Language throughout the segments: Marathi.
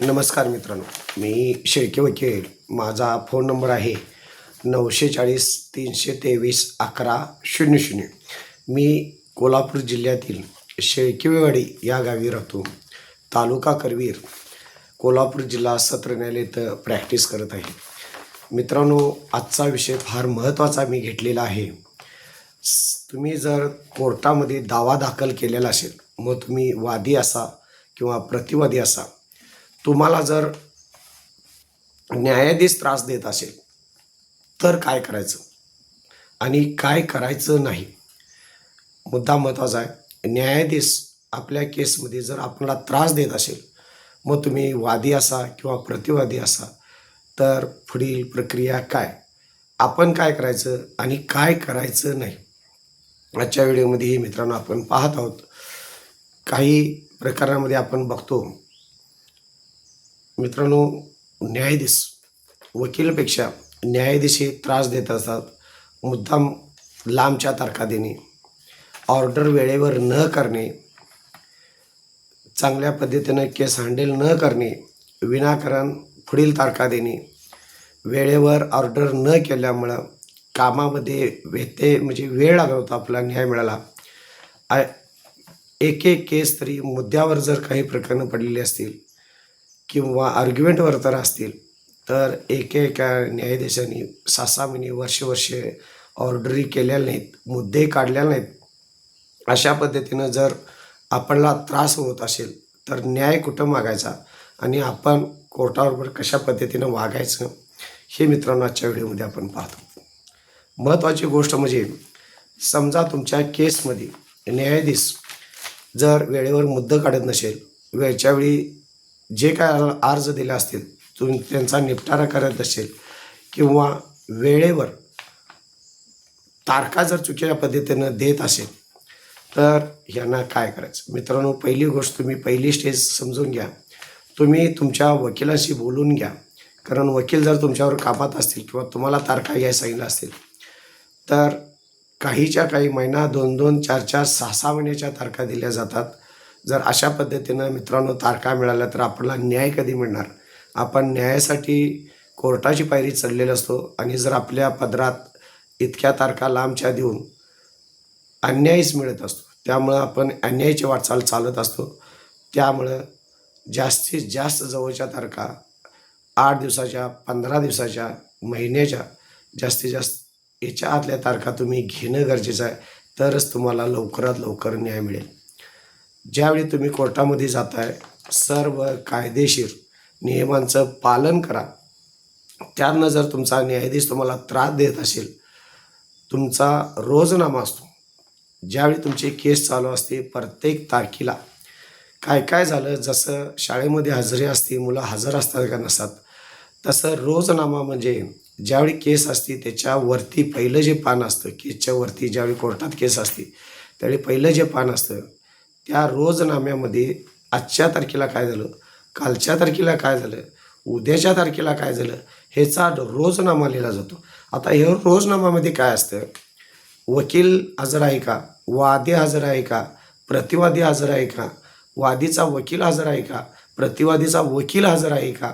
नमस्कार मित्रांनो. मी शेळके वकील. माझा फोन नंबर आहे नऊशे चाळीस तीनशे तेवीस अकरा शून्य शून्य. मी कोल्हापूर जिल्ह्यातील शेळकेवाडी या गावी राहतो. तालुका करवीर कोल्हापूर जिल्हा सत्र न्यायालय इथं प्रॅक्टिस करत आहे. मित्रांनो आजचा विषय फार महत्त्वाचा मी घेतलेला आहे. तुम्ही जर कोर्टामध्ये दावा दाखल केलेला असेल मग तुम्ही वादी असा किंवा प्रतिवादी असा तुम्हाला जर न्यायाधीश त्रास देत असेल तर काय करायचं? आणि काय करायचं नाही? मुद्दा महत्त्वाचा आहे. न्यायाधीश आपल्या केसमध्ये जर आपल्याला त्रास देत असेल मग तुम्ही वादी असा किंवा प्रतिवादी असा तर पुढील प्रक्रिया काय? आपण काय करायचं आणि काय करायचं नाही? आजच्या व्हिडिओमध्ये मित्रांनो आपण पाहत आहोत. काही प्रकारामध्ये आपण बघतो. मित्रांनो न्यायाधीश वकीलपेक्षा न्यायाधीश हे त्रास देत असतात. मुद्दाम लांबच्या तारखा देणे ऑर्डर वेळेवर न करणे चांगल्या पद्धतीनं केस हँडल न करणे विनाकारण पुढील तारखा देणे वेळेवर ऑर्डर न केल्यामुळं कामामध्ये व्यत्यय म्हणजे वेळ लागला होता आपला न्याय मिळाला. आ- एक एक केस तरी मुद्द्यावर जर काही प्रकरणं पडलेली असतील किंवा आर्ग्युमेंटवर तर असतील. तर एकेका न्यायाधीशांनी सहा सहा महिने वर्षे वर्षे ऑर्डरी केलेल्या नाहीत मुद्दे काढलेले नाहीत. अशा पद्धतीनं जर आपल्याला त्रास होत असेल तर न्याय कुठं मागायचा आणि आपण कोर्टाबरोबर कशा पद्धतीनं वागायचं हे मित्रांनो आजच्या व्हिडिओमध्ये आपण पाहतो. महत्त्वाची गोष्ट म्हणजे समजा तुमच्या केसमध्ये न्यायाधीश जर वेळेवर मुद्दा काढत नसेल वेळच्या वेळी जे काय अर्ज दिले असतील तुम्ही त्यांचा निपटारा करत असेल किंवा वेळेवर तारखा जर चुकीच्या पद्धतीनं देत असेल तर ह्यांना काय करायचं? मित्रांनो पहिली गोष्ट तुम्ही पहिली स्टेज समजून घ्या. तुम्ही तुमच्या वकिलाशी बोलून घ्या. कारण वकील जर तुमच्यावर कामात असतील किंवा तुम्हाला तारखा घ्यायला सांगितलं असतील तर काहीच्या काही महिना दोन दोन चार चार सहा सहा महिन्याच्या तारखा दिल्या जातात. जर अशा पद्धतीनं मित्रांनो तारखा मिळाल्या तर आपल्याला न्याय कधी मिळणार? आपण न्यायासाठी कोर्टाची पायरी चढलेली असतो आणि जर आपल्या पदरात इतक्या तारखा लांबच्या देऊन अन्यायच मिळत असतो त्यामुळं आपण अन्यायाची वाटचाल चालत असतो. त्यामुळं जास्तीत जास्त जवळच्या तारखा आठ दिवसाच्या पंधरा दिवसाच्या महिन्याच्या जास्तीत जास्त याच्या आतल्या तारखा तुम्ही घेणं गरजेचं आहे. तरच तुम्हाला लवकरात लवकर न्याय मिळेल. ज्यावेळी तुम्ही कोर्टामध्ये जाताय सर्व कायदेशीर नियमांचं पालन करा. त्यांना जर तुमचा न्यायाधीश तुम्हाला त्रास देत असेल तुमचा रोजनामा असतो. ज्यावेळी तुमची केस चालू असते प्रत्येक तारखेला काय काय झालं जसं शाळेमध्ये हजेरी असते मुलं हजर असतात का नसतात तसं रोजनामा म्हणजे ज्यावेळी केस असते त्याच्यावरती पहिलं जे पान असतं केसच्या वरती ज्यावेळी कोर्टात केस असते त्यावेळी पहिलं जे पान असतं त्या रोजनाम्यामध्ये आजच्या तारखेला काय झालं? कालच्या तारखेला काय झालं? उद्याच्या तारखेला काय झालं? ह्याचा रोजनामा लिहिला जातो. आता हे रोजनामामध्ये काय असतं? वकील हजर आहे का? वादी हजर आहे का? प्रतिवादी हजर आहे का? वादीचा वकील हजर आहे का? प्रतिवादीचा वकील हजर आहे का?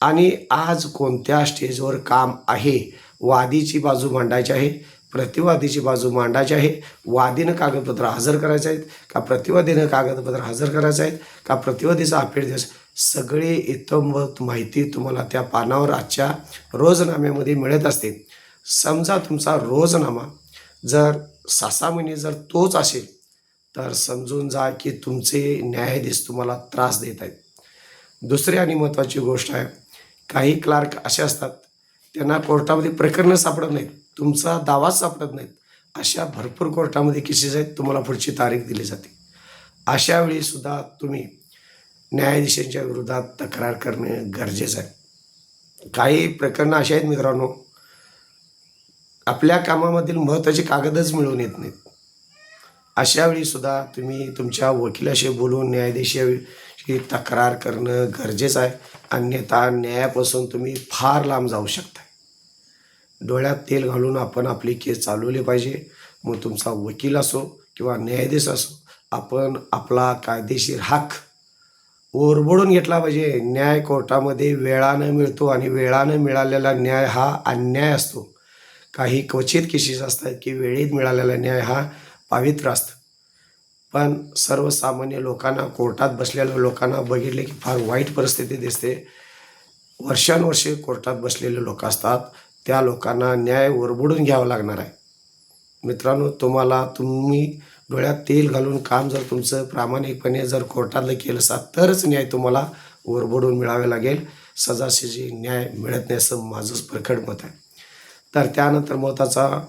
आणि आज कोणत्या स्टेजवर काम आहे? वादीची बाजू मांडायची आहे. प्रतिवादीची बाजू मांडायची आहे. वादीनं कागदपत्र हजर करायचे आहेत का प्रतिवादीनं कागदपत्र हजर करायचं आहेत का प्रतिवादीचा अपेड दिवस सगळी इतंबत माहिती तुम्हाला त्या पानावर आजच्या रोजनाम्यामध्ये मिळत असते. समजा तुमचा रोजनामा जर सहा सहा महिने जर तोच असेल तर समजून जा की तुमचे न्यायाधीश तुम्हाला त्रास देत आहेत. दुसरी आणि महत्त्वाची गोष्ट आहे काही क्लार्क असे असतात त्यांना कोर्टामध्ये प्रकरणं सापडत नाहीत. तुमचा दावाच सापडत नाहीत. अशा भरपूर कोर्टामध्ये केसेस आहेत तुम्हाला पुढची तारीख दिली जाते. अशा वेळीसुद्धा तुम्ही न्यायाधीशांच्या विरोधात तक्रार करणे गरजेचं आहे. काही प्रकरणं अशी आहेत मित्रांनो आपल्या कामामधील महत्त्वाचे कागदच मिळून येत नाहीत. अशा तुम्ही तुमच्या वकिलाशी बोलून ही तक्रार करणं गरजेचं आहे. अन्यथा न्यायापासून तुम्ही फार लांब जाऊ शकता डोळ्यात तेल घालून आपण आपली केस चालवली पाहिजे. मग तुमचा वकील असो किंवा न्यायाधीश असो आपण आपला कायदेशीर हक ओरबडून घेतला पाहिजे. न्याय कोर्टामध्ये वेळानं मिळतो आणि वेळानं मिळालेला न्याय हा अन्याय असतो. काही क्वचित केसेस असतात की वेळेत मिळालेला न्याय हा पावित्र असतं. पण सर्वसामान्य लोकांना कोर्टात बसलेल्या लोकांना बघितले की फार वाईट परिस्थिती दिसते. वर्षानुवर्षे कोर्टात बसलेले लोक असतात. त्या लोकांना न्याय ओरबडून घ्यावा लागणार आहे. मित्रांनो तुम्हाला तुम्ही डोळ्यात तेल घालून काम जर तुमचं प्रामाणिकपणे जर कोर्टातलं केलं असाल तरच न्याय तुम्हाला ओरबडून मिळावे लागेल. सजाशीजी न्याय मिळत नाही असं माझं प्रखड मत आहे. तर त्यानंतर महत्त्वाचा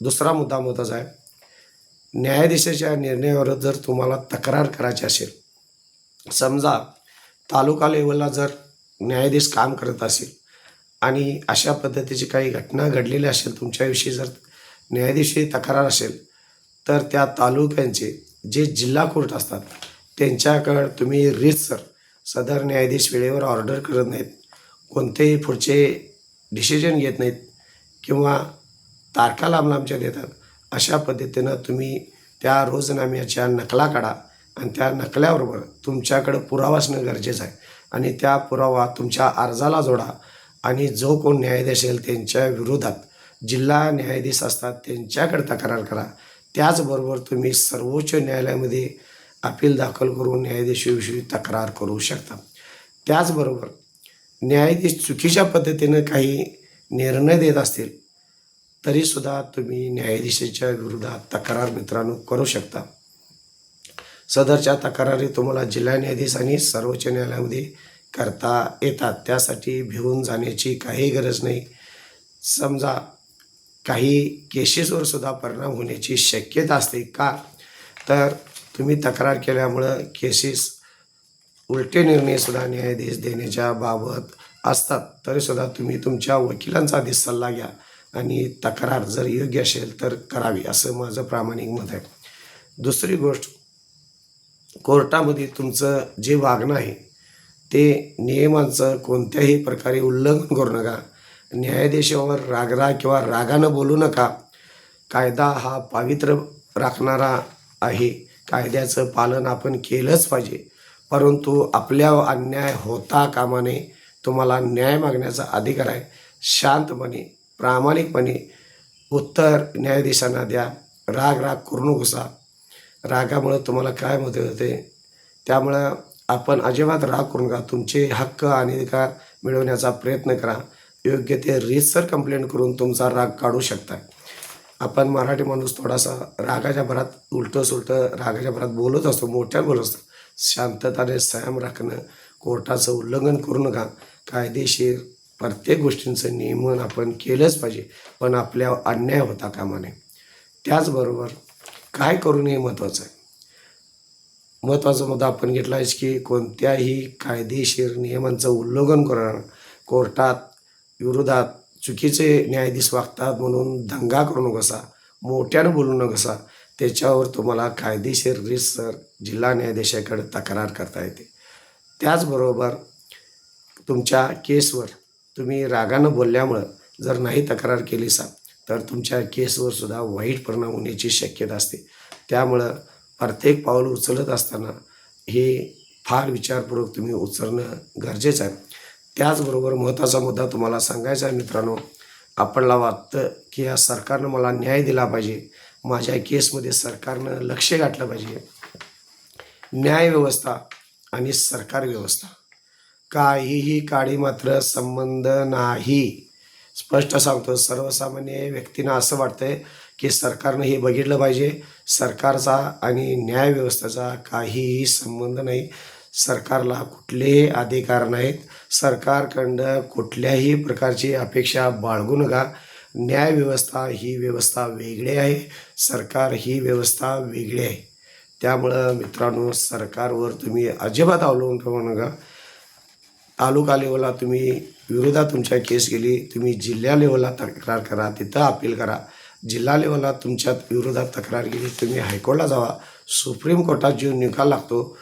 दुसरा मुद्दा महत्त्वाचा आहे. न्यायाधीशाच्या निर्णयावर जर तुम्हाला तक्रार करायची असेल समजा तालुका लेवलला जर न्यायाधीश काम करत असेल आणि अशा पद्धतीची काही घटना घडलेली असेल तुमच्याविषयी जर न्यायाधीशी तक्रार असेल तर त्या तालुक्यांचे जे जिल्हा कोर्ट असतात त्यांच्याकडं तुम्ही रीतसर सदर न्यायाधीश वेळेवर ऑर्डर करत नाहीत कोणतेही पुढचे डिसिजन घेत नाहीत किंवा तारखा लांब लांबच्या देतात. अशा पद्धतीनं तुम्ही त्या रोजनाम्याच्या नकला काढा आणि त्या नकल्याबरोबर तुमच्याकडं पुरावा असणं गरजेचं आहे. आणि त्या पुरावा तुमच्या अर्जाला जोडा आणि जो कोण न्यायाधीश असेल त्यांच्या विरोधात जिल्हा न्यायाधीश असतात त्यांच्याकडे तक्रार करा. त्याचबरोबर तुम्ही सर्वोच्च न्यायालयामध्ये अपील दाखल करून न्यायाधीशाविषयी तक्रार करू शकता. त्याचबरोबर न्यायाधीश चुकीच्या पद्धतीनं काही निर्णय देत असतील तरीसुद्धा तुम्ही न्यायाधीशाच्या विरोधात तक्रार मित्रांनो करू शकता. सदरच्या तक्रारी तुम्हाला जिल्हा न्यायाधीश आणि सर्वोच्च न्यायालयामध्ये करता येतात. त्यासाठी भिवून जाण्याची काही गरज नाही. समजा काही केसेसवर सुद्धा परिणाम होण्याची शक्यता असते का? तर तुम्ही तक्रार केल्यामुळं केसेस उलटे निर्णयसुद्धा न्यायाधीश देण्याच्या बाबत असतात. तरीसुद्धा तुम्ही तुमच्या वकिलांचा आधी सल्ला घ्या. आणि तक्रार जर योग्य असेल तर करावी असं माझं प्रामाणिक मत आहे. दुसरी गोष्ट कोर्टामध्ये तुमचं जे वागणं आहे ते नियमांचं कोणत्याही प्रकारे उल्लंघन करू नका. न्यायाधीशावर रागरा किंवा रागानं बोलू नका. कायदा हा पावित्र राखणारा आहे. कायद्याचं पालन आपण केलंच पाहिजे. परंतु आपल्या अन्याय होता कामाने तुम्हाला न्याय मागण्याचा अधिकार आहे. शांतपणे प्रामाणिकपणे उत्तर न्यायाधीशांना द्या. राग राग करू नकोसा. रागामुळं तुम्हाला काय मदत होते? त्यामुळं आपण अजिबात राग करू नका. तुमचे हक्क आणि अधिकार मिळवण्याचा प्रयत्न करा. योग्य ते रीतसर कंप्लेंट करून तुमचा राग काढू शकता. आपण मराठी माणूस थोडासा रागाच्या भरात उलटं सुलटं रागाच्या भरात बोलत असतो मोठ्या बोलत असतो. शांतताने संयम राखणं कोर्टाचं उल्लंघन करू नका. कायदेशीर प्रत्येक गोष्टींचं नियमन आपण केलंच पाहिजे पण आपल्या अन्याय होता कामा नये. त्याचबरोबर काय करू नये महत्त्वाचं आहे? महत्त्वाचा मुद्दा आपण घेतला आहे की कोणत्याही कायदेशीर नियमांचं उल्लंघन करणं कोर्टात विरोधात चुकीचे न्यायाधीश वागतात म्हणून दंगा करू नकोसा मोठ्यानं बोलू नकोसा त्याच्यावर तुम्हाला कायदेशीर रितसर जिल्हा न्यायाधीशाकडे तक्रार करता येते. त्याचबरोबर तुमच्या केसवर तुम्ही रागानं बोलल्यामुळं जर नाही तक्रार केली सा तर तुमच्या केसवर सुद्धा वाईट परिणाम होण्याची शक्यता असते. त्यामुळं प्रत्येक पाऊल उचलत असताना हे फार विचारपूर्वक तुम्ही उचलणं गरजेचं आहे. त्याचबरोबर महत्त्वाचा मुद्दा तुम्हाला सांगायचा आहे मित्रांनो आपणला वाटतं की या सरकारनं मला न्याय दिला पाहिजे माझ्या केसमध्ये सरकारनं लक्ष गाठलं पाहिजे. न्यायव्यवस्था आणि सरकार व्यवस्था काहीही काळी मात्र संबंध नाही. स्पष्ट सांगतो सर्वसामान्य व्यक्तींना असं वाटतंय की सरकारनं हे बघितलं पाहिजे. सरकारचा आणि न्यायव्यवस्थेचा काहीही संबंध नाही. सरकारला कुठलेही अधिकार नाहीत. सरकारकडं कुठल्याही प्रकारची अपेक्षा बाळगू नका. न्यायव्यवस्था ही व्यवस्था वेगळी आहे. सरकार ही व्यवस्था वेगळी आहे. त्यामुळं मित्रांनो सरकारवर तुम्ही अजिबात अवलंबून ठेवू नका. तालुका लेवलला तुम्ही विरोधात तुमच्या केस गेली तुम्ही जिल्हा लेवलला तक्रार करा तिथं अपील करा. जिल्हा लेवलला तुमच्या विरोधात तक्रार गेली तुम्ही हायकोर्टला जावा. सुप्रीम कोर्टात जो निकाल लागतो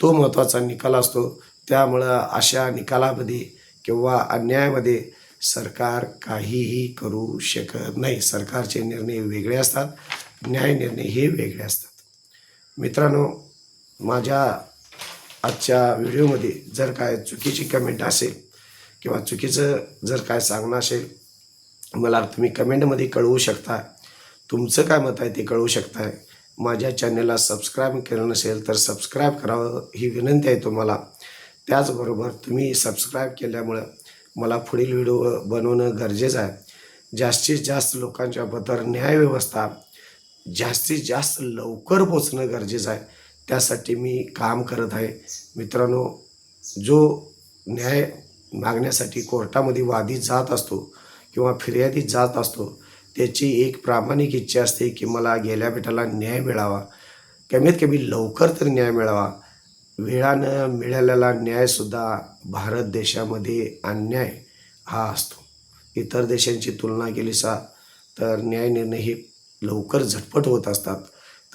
तो महत्त्वाचा निकाल असतो. त्यामुळं अशा निकालामध्ये किंवा अन्यायामध्ये सरकार काहीही करू शकत नाही. सरकारचे निर्णय वेगळे असतात न्याय निर्णय हे वेगळे असतात. मित्रांनो माझ्या आजच्या व्हिडिओमध्ये जर काय चुकीची कमेंट असेल किंवा चुकीचं जर काय सांगणं असेल मला तुम्ही कमेंटमध्ये कळवू शकता. तुमचं काय मत आहे ते कळवू शकताय. माझ्या चॅनलला सबस्क्राईब केलं नसेल तर सबस्क्राईब करावं ही विनंती आहे तुम्हाला. त्याचबरोबर तुम्ही सबस्क्राईब केल्यामुळं मला पुढील व्हिडिओ बनवणं गरजेचं आहे. जास्तीत जास्त लोकांच्याबद्दल न्यायव्यवस्था जास्तीत जास्त लवकर पोचणं गरजेचं आहे. त्यासाठी मी काम करत आहे. मित्रांनो जो न्याय मागण्यासाठी कोर्टामध्ये वादी जात असतो किंवा फिर्यादी जात असतो त्याची एक प्रामाणिक इच्छा असते की मला गेल्या बेटाला न्याय मिळावा. कमीत कमी लवकर तर न्याय मिळावा. वेळानं मिळालेला न्यायसुद्धा भारत देशामध्ये अन्याय हा असतो. इतर देशांची तुलना केली सा तर न्याय निर्णय हे लवकर झटपट होत असतात.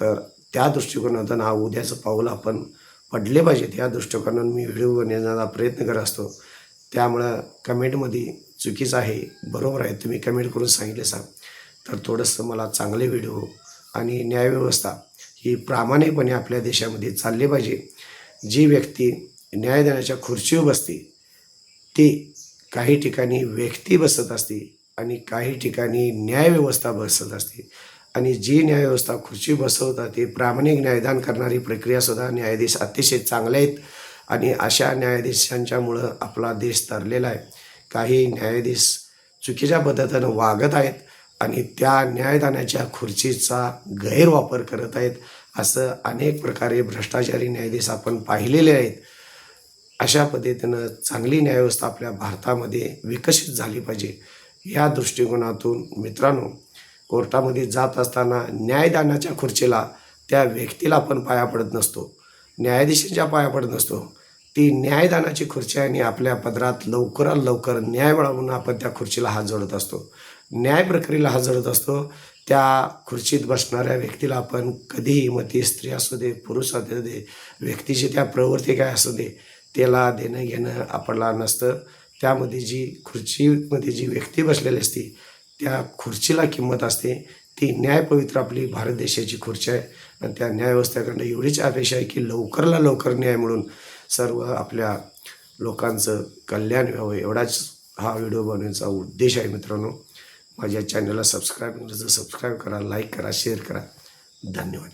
तर त्या दृष्टिकोनातून हा उद्याचं पाऊल आपण पडले पाहिजेत या दृष्टिकोनातून मी व्हिडिओ बनवण्याचा प्रयत्न करत असतो. त्यामुळं कमेंटमध्ये चुकीचं आहे बरोबर आहे तुम्ही कमेंट करून सांगितले सांग तर थोडंसं मला चांगले व्हिडिओ आणि न्यायव्यवस्था ही प्रामाणिकपणे आपल्या देशामध्ये चालली पाहिजे. जी व्यक्ती न्याय देण्याच्या खुर्चीवर बसते ती काही ठिकाणी व्यक्ती बसत असते आणि काही ठिकाणी न्यायव्यवस्था बसत असते. आणि जी न्यायव्यवस्था खुर्ची बसवतात ती प्रामाणिक न्यायदान करणारी प्रक्रियासुद्धा न्यायाधीश अतिशय चांगले आहेत. आणि अशा न्यायाधीशांच्यामुळं आपला देश तरलेला आहे. काही न्यायाधीश चुकीच्या पद्धतीनं वागत आहेत आणि त्या न्यायदानाच्या खुर्चीचा गैरवापर करत आहेत असं अनेक प्रकारे भ्रष्टाचारी न्यायाधीश आपण पाहिलेले आहेत. अशा पद्धतीनं चांगली न्यायव्यवस्था आपल्या भारतामध्ये विकसित झाली पाहिजे. या दृष्टिकोनातून मित्रांनो कोर्टामध्ये जात असताना न्यायदानाच्या खुर्चीला त्या व्यक्तीला आपण पाया पडत नसतो. न्यायाधीशांच्या पाया पडत नसतो. ती न्यायदानाची खुर्ची आहे आणि आपल्या पदरात लवकरात लवकर न्याय मिळवून आपण त्या खुर्चीला हात जोडत असतो. न्याय प्रक्रियेला हात जोडत असतो. त्या खुर्चीत बसणाऱ्या व्यक्तीला आपण कधीही मग ती स्त्री असू दे पुरुष असू दे व्यक्तीची त्या प्रवृत्ती काय असू दे त्याला देणं घेणं आपल्याला नसतं. त्यामध्ये जी खुर्चीमध्ये जी व्यक्ती बसलेली असती त्या खुर्चीला किंमत असते. ती न्यायपवित्र आपली भारत देशाची खुर्ची आहे. आणि त्या न्यायव्यवस्थेकडनं एवढीच अपेक्षा आहे की लवकरला लवकर न्याय मिळून सर्व आपल्या लोकांचं कल्याण व्हावं. एवढाच हा व्हिडिओ बनवण्याचा उद्देश आहे मित्रांनो. माझ्या चॅनलला सबस्क्राईब सबस्क्राईब करा लाईक करा शेअर करा. धन्यवाद.